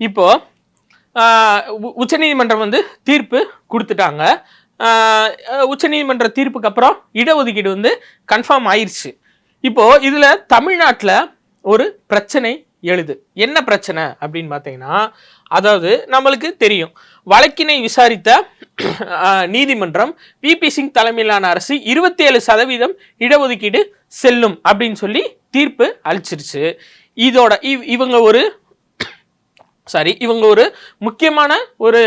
இப்போ உச்சநீதிமன்றம் வந்து தீர்ப்பு கொடுத்துட்டாங்க. உச்சநீதிமன்ற தீர்ப்புக்கு அப்புறம் இடஒதுக்கீடு வந்து கன்ஃபார்ம் ஆயிடுச்சு இப்போ இதில் தமிழ்நாட்டில் ஒரு பிரச்சனை எழுது. என்ன பிரச்சனை அப்படின்னு பார்த்தீங்கன்னா அதாவது நம்மளுக்கு தெரியும். வழக்கினை விசாரித்த நீதிமன்றம் விபி சிங் தலைமையிலான அரசு இருபத்தி ஏழு சதவீதம் இடஒதுக்கீடு செல்லும் அப்படின்னு சொல்லி தீர்ப்பு அளிச்சிருச்சு. இதோட இவ்- இவங்க ஒரு சாரி இவங்க ஒரு முக்கியமான ஒரு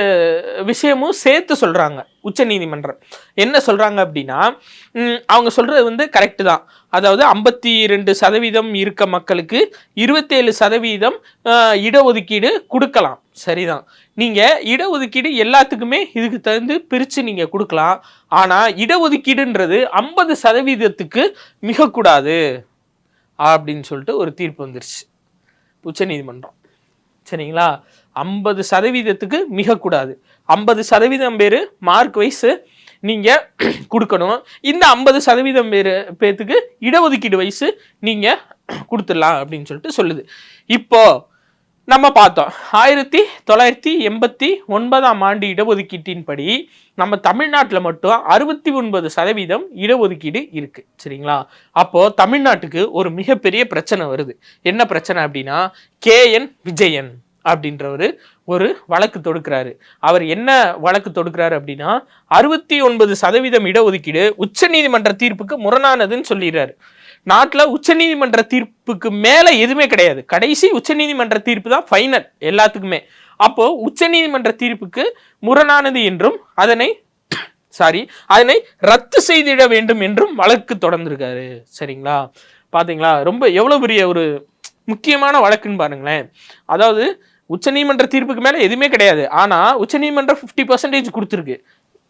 விஷயமும் சேர்த்து சொல்றாங்க உச்சநீதிமன்றம் என்ன சொல்கிறாங்க அப்படின்னா அவங்க சொல்கிறது வந்து கரெக்டு தான். அதாவது ஐம்பத்தி ரெண்டு சதவீதம் இருக்க மக்களுக்கு இருபத்தேழு சதவீதம் இடஒதுக்கீடு கொடுக்கலாம். சரிதான். நீங்கள் இடஒதுக்கீடு எல்லாத்துக்குமே இதுக்கு தகுந்து பிரித்து நீங்கள் கொடுக்கலாம். ஆனால் இடஒதுக்கீடுன்றது ஐம்பது சதவீதத்துக்கு மிகக்கூடாது. அப்படின்னு சொல்லிட்டு ஒரு தீர்ப்பு வந்துருச்சு. உச்சநீதிமன்றம் சரிங்களா? ஐம்பது சதவீதத்துக்கு மிகக்கூடாது ஐம்பது சதவீதம் பேர் மார்க் வைஸ் நீங்கள் கொடுக்கணும். இந்த ஐம்பது சதவீதம் பேர் பேர்த்துக்கு இடஒதுக்கீடு வயசு நீங்கள் கொடுத்துடலாம் அப்படின்னு சொல்லிட்டு சொல்லுது. இப்போது நம்ம பார்த்தோம். ஆயிரத்தி தொள்ளாயிரத்தி எண்பத்தி ஒன்பதாம் ஆண்டு இடஒதுக்கீட்டின்படி நம்ம தமிழ்நாட்டில் மட்டும் அறுபத்தி ஒன்பது சதவீதம் இடஒதுக்கீடு இருக்கு. சரிங்களா? அப்போ தமிழ்நாட்டுக்கு ஒரு மிகப்பெரிய பிரச்சனை வருது. என்ன பிரச்சனை அப்படின்னா கேஎன் விஜயன் அப்படின்றவர் ஒரு வழக்கு தொடுக்கிறாரு. அவர் என்ன வழக்கு தொடுக்கிறாரு அப்படின்னா அறுபத்தி ஒன்பது சதவீதம் இடஒதுக்கீடு உச்சநீதிமன்ற தீர்ப்புக்கு முரணானதுன்னு சொல்லிடுறாரு. நாட்டில் உச்சநீதிமன்ற தீர்ப்புக்கு மேலே எதுவுமே கிடையாது. கடைசி உச்சநீதிமன்ற தீர்ப்பு தான் ஃபைனல் எல்லாத்துக்குமே. அப்போது உச்சநீதிமன்ற தீர்ப்புக்கு முரணானது என்றும் அதனை சாரி அதனை ரத்து செய்திட வேண்டும் என்றும் வழக்கு தொடர்ந்திருக்காரு. சரிங்களா? பார்த்தீங்களா ரொம்ப எவ்வளோ பெரிய ஒரு முக்கியமான வழக்குன்னு பாருங்களேன். அதாவது உச்சநீதிமன்ற தீர்ப்புக்கு மேலே எதுவுமே கிடையாது. ஆனால் உச்சநீதிமன்றம் ஃபிஃப்டி பர்சன்டேஜ் கொடுத்துருக்கு.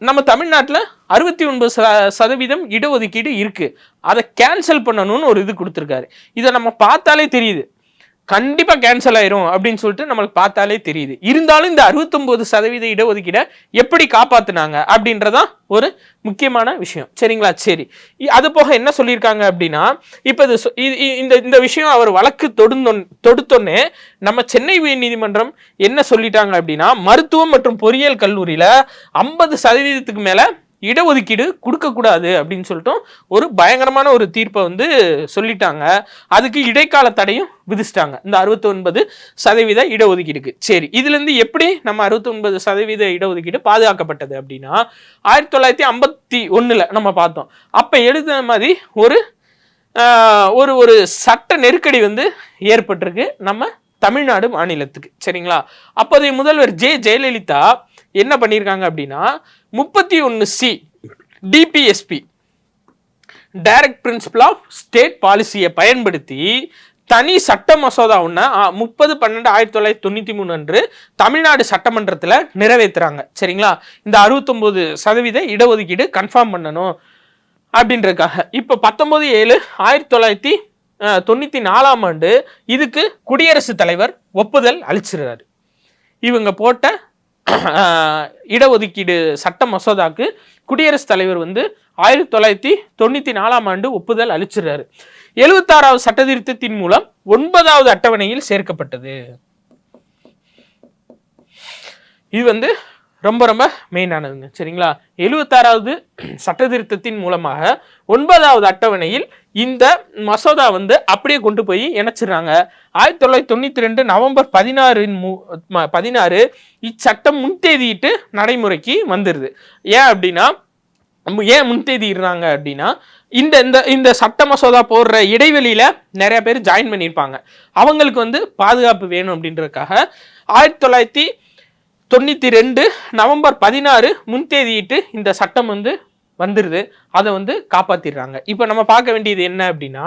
நம்ம தமிழ்நாட்டில் அறுபத்தி ஒன்பது ச சதவீதம் இடஒதுக்கீடு இருக்குது அதை கேன்சல் பண்ணணும்னு ஒரு இது கொடுத்துருக்காரு. இதை நம்ம பார்த்தாலே தெரியுது. கண்டிப்பாக கேன்சல் ஆயிரும் அப்படின்னு சொல்லிட்டு நம்மளுக்கு பார்த்தாலே தெரியுது. இருந்தாலும் இந்த 69% சதவீத இடஒதுக்கீடை எப்படி காப்பாற்றினாங்க அப்படின்றதான் ஒரு முக்கியமான விஷயம். சரிங்களா? சரி. இ- அது போக என்ன சொல்லியிருக்காங்க அப்படின்னா இப்போ இது இந்த இந்த விஷயம் அவர் வழக்கு தொடுந்தொன் தொடுத்தோன்னே நம்ம சென்னை உயர்நீதிமன்றம் என்ன சொல்லிட்டாங்க அப்படின்னா மருத்துவம் மற்றும் பொறியியல் கல்லூரியில் ஐம்பது சதவீதத்துக்கு மேலே இடஒதுக்கீடு கொடுக்கக்கூடாது அப்படின்னு சொல்லிட்டு ஒரு பயங்கரமான ஒரு தீர்ப்பை வந்து சொல்லிட்டாங்க. அதுக்கு இடைக்கால தடையும் விதிச்சிட்டாங்க. இந்த 69% சதவீத இடஒதுக்கீடுக்கு. சரி இதுலேருந்து எப்படி நம்ம 69% சதவீத இடஒதுக்கீடு பாதுகாக்கப்பட்டது அப்படின்னா ஆயிரத்தி தொள்ளாயிரத்தி ஐம்பத்தி ஒன்றில் நம்ம பார்த்தோம். அப்போ எழுதுன மாதிரி ஒரு ஒரு ஒரு சட்ட நெருக்கடி வந்து ஏற்பட்டிருக்கு நம்ம தமிழ்நாடு மாநிலத்துக்கு. சரிங்களா? அப்போதைய முதல்வர் ஜே ஜெயலலிதா என்ன பண்ணியிருக்காங்க அப்படின்னா முப்பத்தி ஒன்று C DPSP direct principle of state பாலிசியை பயன்படுத்தி தனி சட்ட மசோதா ஒன்று முப்பது பன்னெண்டு ஆயிரத்தி தொள்ளாயிரத்தி தொண்ணூற்றி மூணு அன்று தமிழ்நாடு சட்டமன்றத்தில் நிறைவேற்றுறாங்க சரிங்களா? இந்த அறுபத்தொம்போது சதவீத இடஒதுக்கீடு கன்ஃபார்ம் பண்ணணும் அப்படின்றதுக்காக. இப்போ பத்தொம்போது ஏழு ஆயிரத்தி தொள்ளாயிரத்தி தொண்ணூற்றி நாலாம் ஆண்டு இதுக்கு குடியரசுத் தலைவர் ஒப்புதல் அளிச்சிடுறாரு இவங்க போட்ட இடஒதுக்கீடு சட்ட மசோதாக்கு குடியரசுத் தலைவர் வந்து ஆயிரத்தி தொள்ளாயிரத்தி தொண்ணூற்றி நாலாம் ஆண்டு ஒப்புதல் அளிச்சிடுறாரு. எழுபத்தாறாவது சட்ட திருத்தத்தின் மூலம் ஒன்பதாவது அட்டவணையில் சேர்க்கப்பட்டது. இது வந்து ரொம்ப ரொம்ப மெயினானதுங்க சரிங்களா? எழுபத்தாறாவது சட்ட திருத்தத்தின் மூலமாக ஒன்பதாவது அட்டவணையில் இந்த மசோதா வந்து அப்படியே கொண்டு போய் இணைச்சிடுறாங்க. ஆயிரத்தி தொள்ளாயிரத்தி தொண்ணூற்றி ரெண்டு நவம்பர் பதினாறின் மூ பதினாறு இச்சட்டம் முன்தேதியிட்டு நடைமுறைக்கு வந்துடுது ஏன் அப்படின்னா நம்ம ஏன் முன்தேதிடுறாங்க அப்படின்னா இந்த இந்த இந்த சட்ட மசோதா போடுற இடைவெளியில் நிறைய பேர் ஜாயின் பண்ணியிருப்பாங்க. அவங்களுக்கு வந்து பாதுகாப்பு வேணும் அப்படின்றதுக்காக ஆயிரத்தி தொள்ளாயிரத்தி தொண்ணூற்றி ரெண்டு நவம்பர் பதினாறு முன்தேதியிட்டு இந்த சட்டம் வந்து வந்துடுது அதை வந்து காப்பாற்றிடுறாங்க இப்போ நம்ம பார்க்க வேண்டியது என்ன அப்படின்னா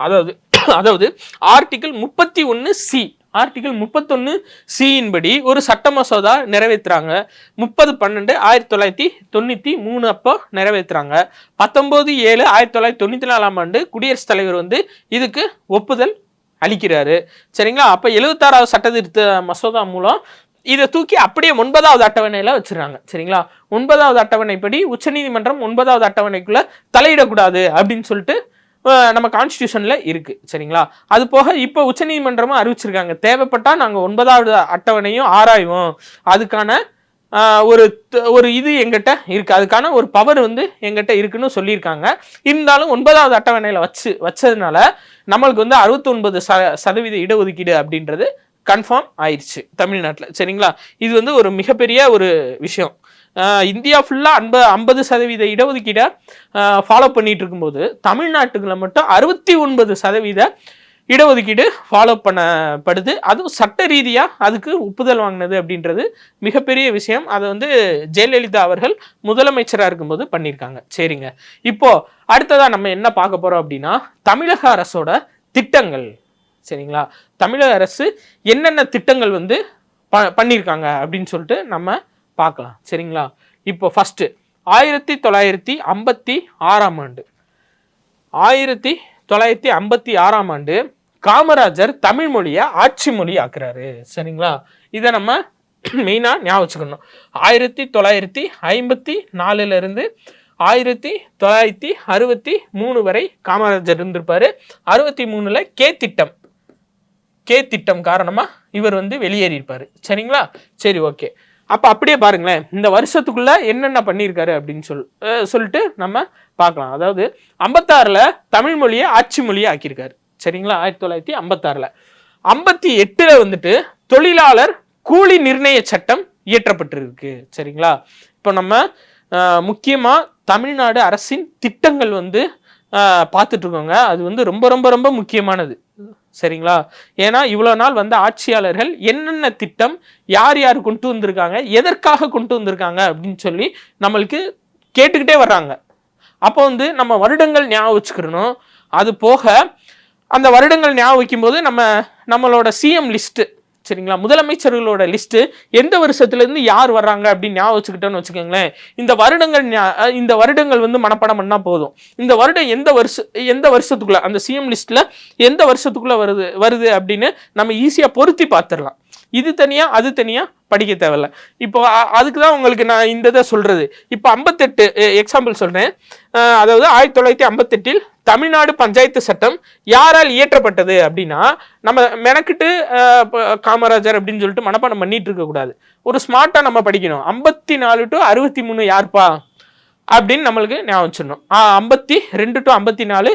அதாவது அதாவது ஆர்டிக்கிள் முப்பத்தி ஒன்று சி ஆர்டிகிள் முப்பத்தொன்று சியின் படி ஒரு சட்ட மசோதா நிறைவேற்றுறாங்க முப்பது பன்னெண்டு ஆயிரத்தி தொள்ளாயிரத்தி தொண்ணூற்றி மூணு அப்போ நிறைவேற்றுறாங்க பத்தொம்போது ஏழு ஆயிரத்தி தொள்ளாயிரத்தி தொண்ணூற்றி நாலாம் ஆண்டு குடியரசுத் தலைவர் வந்து இதுக்கு ஒப்புதல் அளிக்கிறாரு. சரிங்களா? அப்போ எழுபத்தாறாவது சட்ட திருத்த மசோதா மூலம் இதை தூக்கி அப்படியே ஒன்பதாவது அட்டவணையில் வச்சுருக்காங்க சரிங்களா? ஒன்பதாவது அட்டவணைப்படி உச்சநீதிமன்றம் ஒன்பதாவது அட்டவணைக்குள்ளே தலையிடக்கூடாது அப்படின்னு சொல்லிட்டு நம்ம கான்ஸ்டியூஷனில் இருக்குது சரிங்களா? அது போக இப்போ உச்சநீதிமன்றமும் அறிவிச்சிருக்காங்க. தேவைப்பட்டால் நாங்கள் ஒன்பதாவது அட்டவணையும் ஆராய்வோம். அதுக்கான ஒரு ஒரு இது எங்கிட்ட இருக்குது அதுக்கான ஒரு பவர் வந்து எங்கிட்ட இருக்குன்னு சொல்லியிருக்காங்க. இருந்தாலும் ஒன்பதாவது அட்டவணையில் வச்சு வச்சதுனால நம்மளுக்கு வந்து அறுபத்தொன்பது ச சதவீத இடஒதுக்கீடு அப்படின்றது கன்ஃபார்ம் ஆயிடுச்சு தமிழ்நாட்டில். சரிங்களா? இது வந்து ஒரு மிகப்பெரிய ஒரு விஷயம். இந்தியா ஃபுல்லாக அன்ப ஐம்பது சதவீத இடஒதுக்கீடை ஃபாலோ பண்ணிட்டு இருக்கும்போது தமிழ்நாட்டுக்குள்ள மட்டும் அறுபத்தி ஒன்பது சதவீத இடஒதுக்கீடு ஃபாலோ பண்ணப்படுது. அதுவும் சட்ட ரீதியாக அதுக்கு ஒப்புதல் வாங்கினது அப்படின்றது மிகப்பெரிய விஷயம். அதை வந்து ஜெயலலிதா அவர்கள் முதலமைச்சராக இருக்கும்போது பண்ணியிருக்காங்க. சரிங்க. இப்போது அடுத்ததாக நம்ம என்ன பார்க்க போகிறோம் அப்படின்னா தமிழக அரசோட திட்டங்கள். சரிங்களா? தமிழக அரசு என்னென்ன திட்டங்கள் வந்து ப பண்ணியிருக்காங்க அப்படின்னு சொல்லிட்டு நம்ம பார்க்கலாம். சரிங்களா? இப்போ ஃபஸ்ட்டு ஆயிரத்தி தொள்ளாயிரத்தி ஐம்பத்தி ஆறாம் ஆண்டு. ஆயிரத்தி தொள்ளாயிரத்தி ஐம்பத்தி ஆறாம் ஆண்டு காமராஜர் தமிழ் மொழியை ஆட்சி மொழி ஆக்குறாரு. சரிங்களா? இதை நம்ம மெயினாக ஞாபகம் வச்சுக்கணும். ஆயிரத்தி தொள்ளாயிரத்தி ஐம்பத்தி நாலுலேருந்து ஆயிரத்தி தொள்ளாயிரத்தி அறுபத்தி மூணு வரை காமராஜர் இருந்திருப்பார். அறுபத்தி மூணில் கே திட்டம். கே திட்டம் காரணமாக இவர் வந்து வெளியேறியிருப்பார். சரிங்களா? சரி ஓகே. அப்போ அப்படியே பாருங்களேன். இந்த வருஷத்துக்குள்ள என்னென்ன பண்ணியிருக்காரு அப்படின்னு சொல் சொல்லிட்டு நம்ம பார்க்கலாம். அதாவது ஐம்பத்தாறில் தமிழ் மொழியை ஆட்சி மொழியை ஆக்கியிருக்காரு. சரிங்களா? ஆயிரத்தி தொள்ளாயிரத்தி ஐம்பத்தாறில். ஐம்பத்தி எட்டில் வந்துட்டு தொழிலாளர் கூலி நிர்ணய சட்டம் இயற்றப்பட்டிருக்கு. சரிங்களா? இப்போ நம்ம முக்கியமாக தமிழ்நாடு அரசின் திட்டங்கள் வந்து பார்த்துட்ருக்கோங்க. அது வந்து ரொம்ப ரொம்ப ரொம்ப முக்கியமானது. சரிங்களா? ஏன்னா இவ்வளோ நாள் வந்த ஆட்சியாளர்கள் என்னென்ன திட்டம் யார் யார் கொண்டு வந்திருக்காங்க எதற்காக கொண்டு வந்திருக்காங்க அப்படின்னு சொல்லி நம்மளுக்கு கேட்டுக்கிட்டே வர்றாங்க. அப்போ வந்து நம்ம வருடங்கள் ஞாபகம் வச்சுக்கிறணும் அது போக அந்த வருடங்கள் ஞாபகம் வைக்கும்போது நம்ம நம்மளோட சிஎம் லிஸ்ட்டு சரிங்களா? முதலமைச்சர்களோட லிஸ்ட்டு எந்த வருஷத்துலேருந்து யார் வர்றாங்க அப்படின்னு ஞாபகம் வச்சுக்கிட்டோன்னு வச்சுக்கோங்களேன். இந்த வருடங்கள் இந்த வருடங்கள் வந்து மனப்பாடம் பண்ணால் போதும். இந்த வருடம் எந்த வருஷ எந்த வருஷத்துக்குள்ளே அந்த சிஎம் லிஸ்ட்டில் எந்த வருஷத்துக்குள்ளே வருது வருது அப்படின்னு நம்ம ஈஸியாக பொருத்தி பார்த்துடலாம். இது தனியாக அது தனியாக படிக்க தேவையில்ல. இப்போ அதுக்கு தான் உங்களுக்கு நான் இந்த இதை சொல்கிறது இப்போ ஐம்பத்தெட்டு எக்ஸாம்பிள் சொல்கிறேன் அதாவது ஆயிரத்தி தொள்ளாயிரத்தி ஐம்பத்தெட்டில் தமிழ்நாடு பஞ்சாயத்து சட்டம் யாரால் இயற்றப்பட்டது அப்படின்னா நம்ம மெனக்கிட்டு காமராஜர் அப்படின்னு சொல்லிட்டு மனப்பாடம் பண்ணிட்டு இருக்கக்கூடாது. ஒரு ஸ்மார்ட்டாக நம்ம படிக்கணும். ஐம்பத்தி நாலு டு அறுபத்தி மூணு யார்ப்பா? அப்படின்னு நம்மளுக்கு ஞாபகம் வச்சிடணும். ஐம்பத்தி ரெண்டு டு ஐம்பத்தி நாலு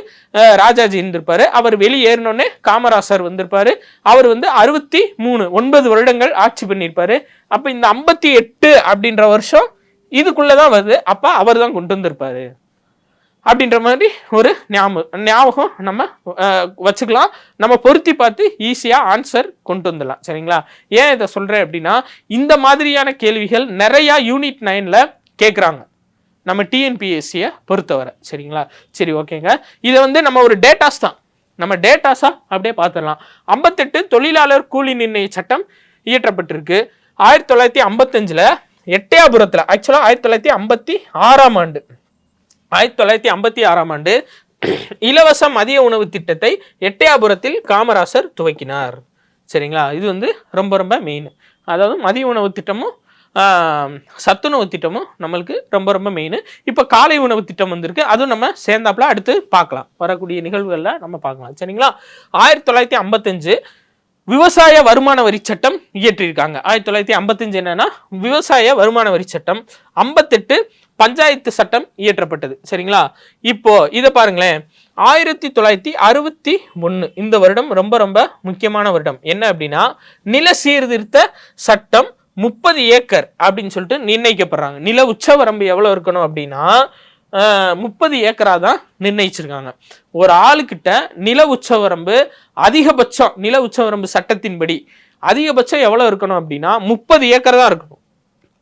ராஜாஜி இருந்திருப்பாரு. அவர் வெளியேறினோடனே காமராசர் வந்திருப்பாரு. அவர் வந்து அறுபத்தி மூணு ஒன்பது வருடங்கள் ஆட்சி பண்ணியிருப்பாரு. அப்போ இந்த ஐம்பத்தி எட்டு அப்படின்ற வருஷம் இதுக்குள்ளதான் வருது. அப்போ அவர் தான் கொண்டு வந்திருப்பாரு. அப்படின்ற மாதிரி ஒரு ஞாபகம் ஞாபகம் நம்ம வச்சுக்கலாம். நம்ம பொருத்தி பார்த்து ஈஸியாக ஆன்சர் கொண்டு வந்துடலாம். சரிங்களா? ஏன் இதை சொல்கிறேன் அப்படின்னா இந்த மாதிரியான கேள்விகள் நிறையா யூனிட் நைனில் கேட்குறாங்க நம்ம டிஎன்பிஎஸ்சியை பொறுத்தவரை. சரிங்களா? சரி ஓகேங்க. இதை வந்து நம்ம ஒரு டேட்டாஸ் தான். நம்ம டேட்டாஸாக அப்படியே பார்த்துடலாம் ஐம்பத்தெட்டு தொழிலாளர் கூலி நிர்ணய சட்டம் இயற்றப்பட்டிருக்கு. ஆயிரத்தி தொள்ளாயிரத்தி ஐம்பத்தஞ்சில் எட்டயாபுரத்தில் ஆக்சுவலாக ஆயிரத்தி தொள்ளாயிரத்தி ஐம்பத்தி ஆறாம் ஆண்டு. ஆயிரத்தி தொள்ளாயிரத்தி ஐம்பத்தி ஆறாம் ஆண்டு இலவச மதிய உணவு திட்டத்தை எட்டயாபுரத்தில் காமராசர் துவக்கினார். சரிங்களா? இது வந்து ரொம்ப ரொம்ப மெயின் அதாவது மதிய உணவு திட்டமும் சத்துணவு திட்டமும் நம்மளுக்கு ரொம்ப ரொம்ப மெயின் இப்போ காலை உணவு திட்டம் வந்திருக்கு. அதுவும் நம்ம சேர்ந்தாப்புல அடுத்து பார்க்கலாம். வரக்கூடிய நிகழ்வுகளில் நம்ம பார்க்கலாம். சரிங்களா? ஆயிரத்தி தொள்ளாயிரத்தி ஐம்பத்தஞ்சு விவசாய வருமான வரி சட்டம் இயற்றியிருக்காங்க. ஆயிரத்தி தொள்ளாயிரத்தி ஐம்பத்தஞ்சு என்னன்னா விவசாய வருமான வரி சட்டம் ஐம்பத்தெட்டு பஞ்சாயத்து சட்டம் இயற்றப்பட்டது. சரிங்களா? இப்போ இதை பாருங்களேன். ஆயிரத்தி தொள்ளாயிரத்தி அறுபத்தி ஒன்று இந்த வருடம் ரொம்ப ரொம்ப முக்கியமான வருடம். என்ன அப்படின்னா நில சீர்திருத்த சட்டம் முப்பது ஏக்கர் அப்படின்னு சொல்லிட்டு நிர்ணயிக்கப்படுறாங்க. நில உச்சவரம்பு எவ்வளோ இருக்கணும் அப்படின்னா முப்பது ஏக்கராக தான் நிர்ணயிச்சிருக்காங்க. ஒரு ஆளுக்கிட்ட நில உச்சவரம்பு அதிகபட்சம் நில உச்சவரம்பு சட்டத்தின்படி அதிகபட்சம் எவ்வளோ இருக்கணும் அப்படின்னா முப்பது ஏக்கர் தான் இருக்கணும்.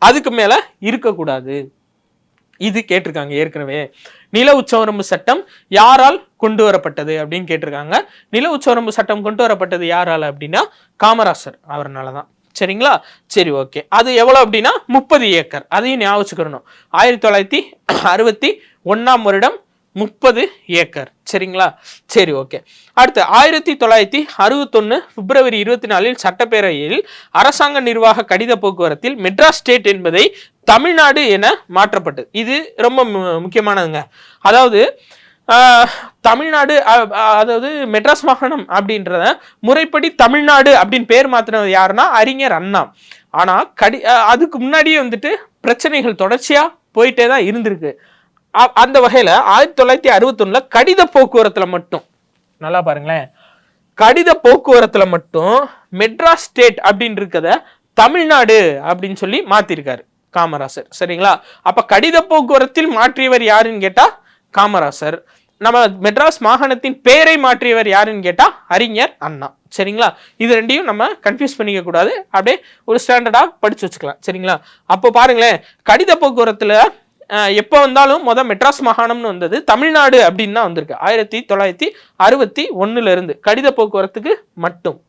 அதுக்கு மேலே இருக்கக்கூடாது. இது கேட்டிருக்காங்க ஏற்கனவே. நில உச்சவரம்பு சட்டம் யாரால் கொண்டு வரப்பட்டது அப்படின்னு கேட்டிருக்காங்க. நில உச்சவரம்பு சட்டம் கொண்டு வரப்பட்டது யாரால் அப்படின்னா காமராசர் அவர்னால தான் சரிங்களா? சரி ஓகே அது எவ்வளோ அப்படின்னா? முப்பது ஏக்கர். அதையும் ஞாபகம் ஆயிரத்தி தொள்ளாயிரத்தி அறுபத்தி ஒன்றாம் வருடம் முப்பது ஏக்கர். சரிங்களா? சரி ஓகே அடுத்து ஆயிரத்தி தொள்ளாயிரத்தி அறுபத்தொன்று பிப்ரவரி இருபத்தி நாலில் சட்டப்பேரவையில் அரசாங்க நிர்வாக கடித போக்குவரத்தில் மெட்ராஸ் ஸ்டேட் என்பதை தமிழ்நாடு என மாற்றப்பட்டது. இது ரொம்ப மு- முக்கியமானதுங்க. அதாவது தமிழ்நாடு அதாவது மெட்ராஸ் மாகாணம் அப்படின்றத முறைப்படி தமிழ்நாடு அப்படின்னு பேர் மாத்தினது யாருன்னா அறிஞர் அண்ணா. ஆனால் கடி அதுக்கு முன்னாடியே வந்துட்டு பிரச்சனைகள் தொடர்ச்சியாக போயிட்டே தான் இருந்திருக்கு. அந்த வகையில் ஆயிரத்தி தொள்ளாயிரத்தி அறுபத்தொன்னில் கடித போக்குவரத்தில் மட்டும் நல்லா பாருங்களேன். கடித போக்குவரத்தில் மட்டும் மெட்ராஸ் ஸ்டேட் அப்படின்னு இருக்கத தமிழ்நாடு அப்படின்னு சொல்லி மாற்றிருக்காரு காமராசர். சரிங்களா? அப்போ கடித போக்குவரத்தில் மாற்றியவர் யாருன்னு கேட்டால் காமராசர் நம்ம மெட்ராஸ் மாகாணத்தின் பெயரை மாற்றியவர் யாருன்னு கேட்டால் அறிஞர் அண்ணா. சரிங்களா? இது ரெண்டையும் நம்ம கன்ஃபியூஸ் பண்ணிக்க கூடாது. அப்படியே ஒரு ஸ்டாண்டர்டாக படிச்சு வச்சுக்கலாம். சரிங்களா? அப்போ பாருங்களேன் கடித போக்குவரத்தில் எப்போ வந்தாலும் மொதல் மெட்ராஸ் மாகாணம்னு வந்தது தமிழ்நாடு அப்படின்னு தான் வந்திருக்கு. ஆயிரத்தி தொள்ளாயிரத்தி அறுபத்தி ஒன்றுலேருந்து கடித போக்குவரத்துக்கு மட்டும்.